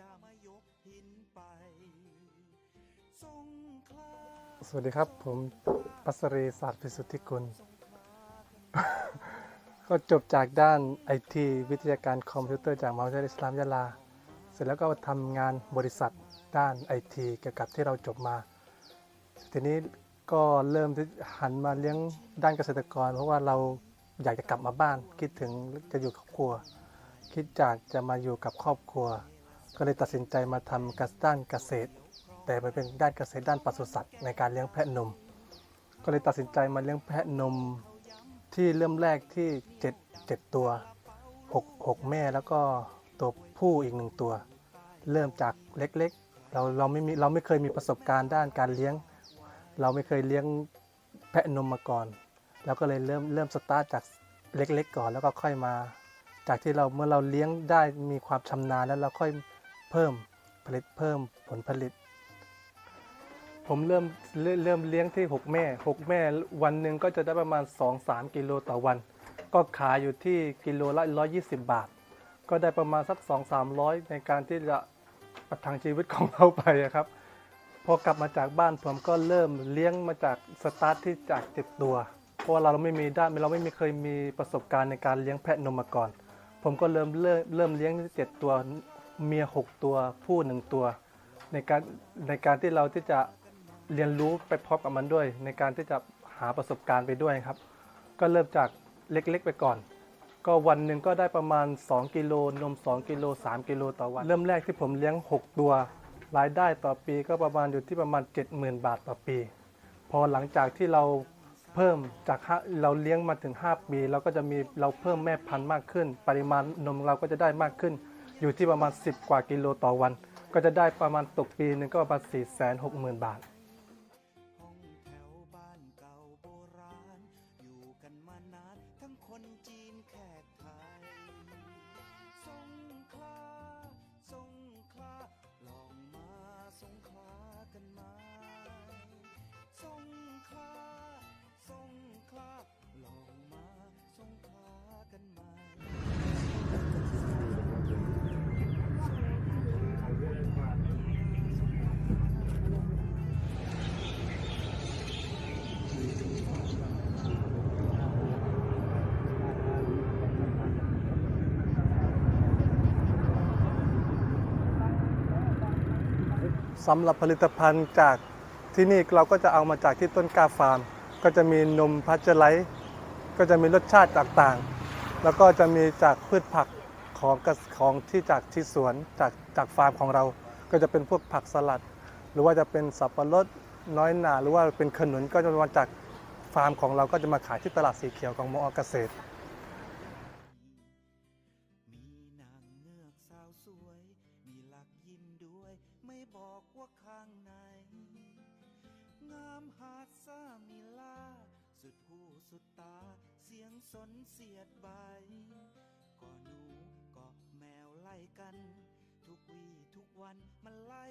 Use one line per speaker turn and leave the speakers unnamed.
ดามายกหินไปส
วัสดีครับ ผมปัสรีศาสตร์พิสุทธิกุล ก็จบจากด้านไอทีวิทยาการคอมพิวเตอร์จากมหาวิทยาลัยอิสลามยะลา เสร็จแล้วก็ทำงานบริษัทด้านไอทีเกี่ยวกับที่เราจบมา ทีนี้ก็เริ่มที่หันมาเลี้ยงด้านเกษตรกร เพราะว่าเราอยากจะกลับมาบ้าน คิดถึงจะอยู่ครอบครัว คิดจากจะมาอยู่กับครอบครัว ก็เลยตัดสินใจมาทำกับด้านเกษตร แต่มันเป็นด้านเกษตรด้านปศุสัตว์ในการเลี้ยงแพะนม ก็เลยตัดสินใจมาเลี้ยงแพะนมที่เริ่มแรกที่ 7 7 ตัว 6 6 แม่แล้วก็ตัวผู้อีกหนึ่งตัว เริ่มจากเล็กๆ เราเราไม่มีเราไม่เคยมีประสบการณ์ด้านการเลี้ยง เราไม่เคยเลี้ยงแพะนมมาก่อน แล้วก็เลยเริ่มเริ่มสตาร์ทจากเล็กๆ ก่อนแล้วก็ค่อยมา จากที่เราเมื่อเราเลี้ยงได้มีความชำนาญแล้วเราค่อย เพิ่มผลิตเพิ่มผลผลิต ผมเริ่มเริ่มเลี้ยงที่ 6 แม่ 6 แม่วันหนึ่งก็จะได้ประมาณ 2-3 กิโลต่อวัน ก็ขายอยู่ที่กิโลละ 120 บาท ก็ได้ประมาณสัก 2-300 ในการที่จะประทังชีวิตของเราไปครับ พอกลับมาจากบ้านผมก็เริ่มเลี้ยงมาจากสตาร์ทที่จากเจ็ดตัว เพราะว่าเราไม่มีด้านเราไม่มีเคยมีประสบการณ์ในการเลี้ยงแพะนมมาก่อน ผมก็เริ่มเริ่มเริ่มเลี้ยงเจ็ดตัว เมียหกตัวผู้หนึ่งตัว ในการในการที่เราที่จะเรียนรู้ไปพร้อมกับมันด้วย ในการที่จะหาประสบการณ์ไปด้วยครับ ก็เริ่มจากเล็กๆไปก่อน ก็วันหนึ่งก็ได้ประมาณ 2 กิโลนม 2 กิโล 3 กิโลต่อวัน เริ่มแรกที่ผมเลี้ยง 6 ตัว รายได้ต่อปีก็ประมาณอยู่ที่ประมาณ 70,000 บาทต่อปี พอหลังจากที่เราเพิ่มจากเราเลี้ยงมาถึง 5 ปี เราก็จะมีเราเพิ่มแม่พันธุ์มากขึ้น ปริมาณนมเราก็จะได้มากขึ้น อยู่ที่ประมาณ 10 กว่ากิโลต่อวัน ก็จะได้ประมาณตกปีหนึ่งก็ประมาณ4 6 0 0 0 0 บาท
ห้องแขก สำ
หรับผลิตภัณฑ์จากที่นี่เราก็จะเอามาจากที่ต้นกาฟาร์ม ก็จะมีนมพัชเจอร์ไลท์ก็จะมีรสชาติต่างๆ แล้วก็จะมีจากพืชผักของของที่จากที่สวนจากจากฟาร์มของเรา ก็จะเป็นพวกผักสลัด หรือว่าจะเป็นสับปะรดน้อยหนาหรือว่าเป็นขนุนก็จะมาจากฟาร์มของเราก็จะมาขายที่ตลาดสีเขียวของมอเกษตร
มีหลักยิ้มด้วย ไม่บอกว่าข้างใน งามหาดซ่ามีล่าสุดหูสุดตา เสียงสนเสียดใบก็หนูก็แมวไล่กัน ทุกวี่ทุกวันมันไล่